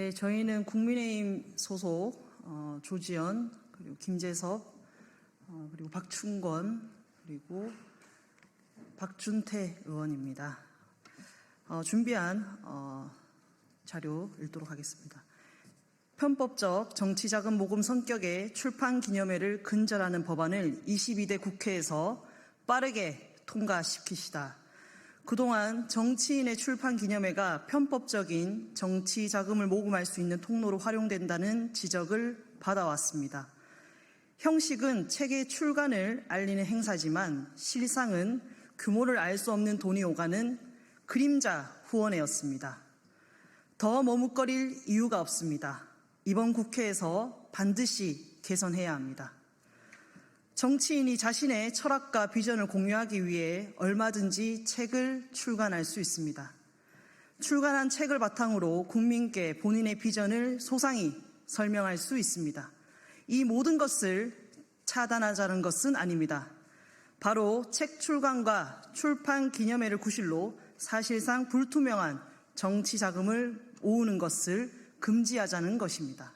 네, 저희는 국민의힘 소속 어, 조지현 그리고 김재섭 어, 그리고 박충건 그리고 박준태 의원입니다. 어, 준비한 어, 자료 읽도록 하겠습니다. 편법적 정치자금 모금 성격의 출판 기념회를 근절하는 법안을 22대 국회에서 빠르게 통과시키시다. 그동안 정치인의 출판 기념회가 편법적인 정치 자금을 모금할 수 있는 통로로 활용된다는 지적을 받아왔습니다. 형식은 책의 출간을 알리는 행사지만 실상은 규모를 알 수 없는 돈이 오가는 그림자 후원회였습니다. 더 머뭇거릴 이유가 없습니다. 이번 국회에서 반드시 개선해야 합니다. 정치인이 자신의 철학과 비전을 공유하기 위해 얼마든지 책을 출간할 수 있습니다. 출간한 책을 바탕으로 국민께 본인의 비전을 소상히 설명할 수 있습니다. 이 모든 것을 차단하자는 것은 아닙니다. 바로 책 출간과 출판 기념회를 구실로 사실상 불투명한 정치 자금을 모으는 것을 금지하자는 것입니다.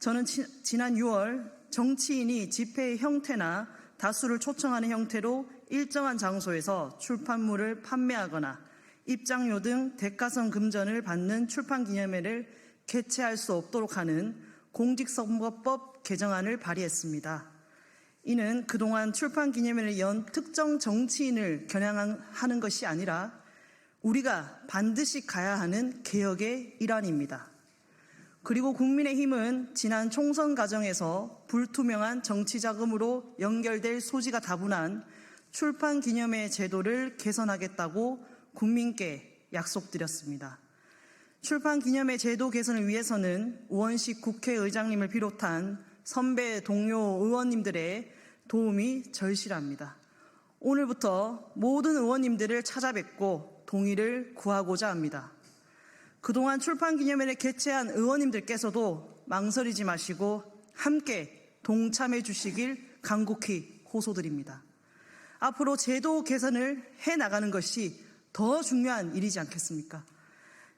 저는 지- 지난 6월 정치인이 집회의 형태나 다수를 초청하는 형태로 일정한 장소에서 출판물을 판매하거나 입장료 등 대가성 금전을 받는 출판 기념회를 개최할 수 없도록 하는 공직선거법 개정안을 발의했습니다. 이는 그동안 출판 기념회를 연 특정 정치인을 겨냥하는 것이 아니라 우리가 반드시 가야 하는 개혁의 일환입니다. 그리고 국민의힘은 지난 총선 과정에서 불투명한 정치 자금으로 연결될 소지가 다분한 출판 기념회 제도를 개선하겠다고 국민께 약속드렸습니다. 출판 기념회 제도 개선을 위해서는 우원식 국회의장님을 비롯한 선배 동료 의원님들의 도움이 절실합니다. 오늘부터 모든 의원님들을 찾아뵙고 동의를 구하고자 합니다. 그동안 출판 기념회를 개최한 의원님들께서도 망설이지 마시고 함께 동참해 주시길 간곡히 호소드립니다. 앞으로 제도 개선을 해 나가는 것이 더 중요한 일이지 않겠습니까?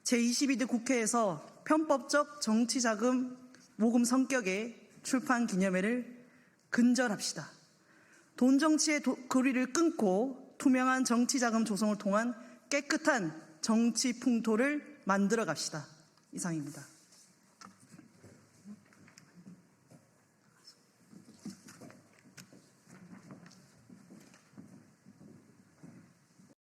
제22대 국회에서 편법적 정치자금 모금 성격의 출판 기념회를 근절합시다. 돈 정치의 도- 고리를 끊고 투명한 정치 자금 조성을 통한 깨끗한 정치 풍토를 만들어 갑시다. 이상입니다.